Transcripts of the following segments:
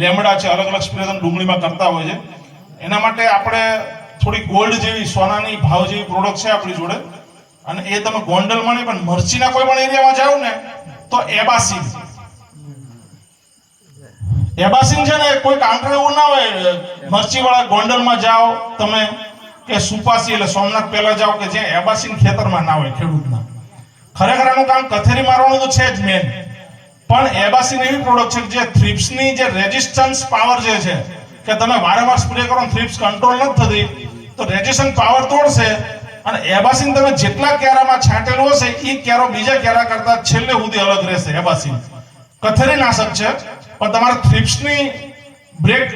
Lambda છે, અલગ અલગ સ્પ્રે ડુંગળીમાં કરતા હોય છે. એના માટે આપણે થોડી ગોલ્ડ જેવી, સોનાની ભાવ જેવી પ્રોડક્ટ છે આપણી જોડે. અને એ તમે ગોંડલમાં નહીં, પણ મરચીના કોઈ પણ એરિયામાં જાઓ ને, તો એબાસિન. એબાસિન છે ને, કોઈ કાંકરે એવું ના હોય મરચી વાળા ગોંડલમાં જાઓ તમે કે સુપાસી, એટલે સોમનાથ પહેલા જાઓ કે જ્યાં એબાસીન ખેતરમાં ના હોય ખેડૂતના. ખરેખર આનું કામ કથેરી મારવાનું તો છે જ મેન પણ એબાસીન એવી પ્રોડક્ટ છે જે થ્રિપ્સની જે રેઝિસ્ટન્સ પાવર જે છે, કે તમે વારંવાર સ્પ્રે કરો થ્રિપ્સ કંટ્રોલ નથી થતી, તો રેઝિસ્ટન્સ પાવર તોડશે અને એબાસીન તમે જેટલા કેરામાં છાંટેલું હશે એ કેરો બીજા કેરા કરતા છેલ્લે સુધી અલગ રહેશે, એબાસીન. કથેરી નાશક છે, પણ તમારે થ્રિપ્સની બ્રેક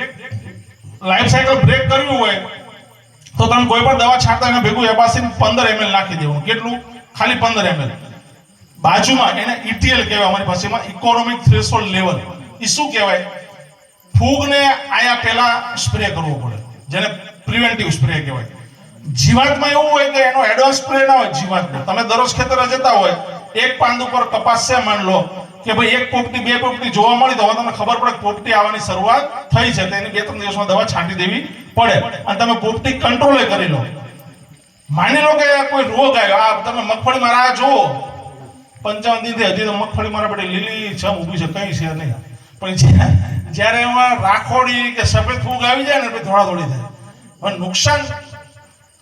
લાઈફ સાયકલ બ્રેક કરવી હોય, તો તમે કોઈ પણ દવા છાંટતા એને ભેગું એબાસીન પંદર એમએલ નાખી દેવું કેટલું? ખાલી પંદર એમએલ બાજુમાં એને ઇટીએલ કહેવાય, અમારી ભાષામાં ઇકોનોમિક થ્રેશોલ્ડ લેવલ એ શું કહેવાય? ફૂગને આયા પહેલા સ્પ્રે કરવો પડે, જેને પ્રિવેન્ટિવ સ્પ્રે કહેવાય. જીવાતમાં એવું હોય કે એનો એડવાન્સ સ્પ્રે ના હોય જીવાતનો. તમે દરરોજ ખેતરે જતા હોય, એક પાંદ ઉપર કપાસ છે માન લો કે ભાઈ એક પોપટી, બે પોપટી જોવા મળી તો તમને ખબર પડે પોપટી આવવાની શરૂઆત થઈ છે. તો એની બે ત્રણ દિવસમાં દવા છાંટી દેવી પડે. અને તમે પોપટી કંટ્રોલ કરી લો. માની લો કે કોઈ રોગ આવ્યો. આ તમે મગફળીમાં રાહ જુઓ. પંચાવન દિનથી હજી તો મગફળી મારા પડે લીલી છમ ઊભી છે, કઈ છે નહીં. પણ જ્યારે એમાં રાખોડી કે સફેદ ફૂગ આવી જાય ને, પછી થોડા થોડી થાય. પણ નુકસાન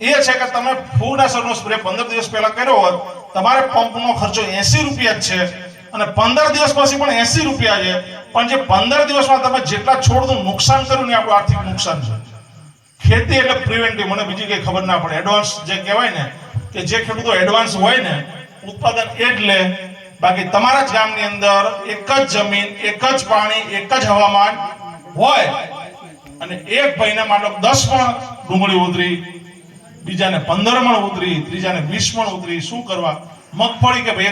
એ છે કે તમે ફૂગનાશકનો સ્પ્રે પંદર દિવસ પહેલા કર્યો હોત, તમારે પંપનો ખર્ચો એસી રૂપિયા જ છે. અને પંદર દિવસ પછી પણ એસી રૂપિયા છે. પણ જે પંદર દિવસમાં તમે જેટલા છોડનું નુકસાન કર્યું ને આપણું આર્થિક નુકસાન છે. ખેતી એટલે પ્રિવેન્ટિવ મને બીજી કંઈ ખબર ના પડે. એડવાન્સ જે કહેવાય ને, કે જે ખેડૂતો એડવાન્સ હોય ને ઉત્પાદન એટલે બાકી તમારા જ ગામની અંદર એક જ જમીન, એક જ પાણી, એક જ હવામાન હોય. અને એક ભાઈને માટે દસ પણ ડુંગળી ઉતરી, બીજાને પંદર મણ ઉતરી, ત્રીજાને વીસ મણ ઉતરી, શું કરવા? મગફળી કે ભાઈ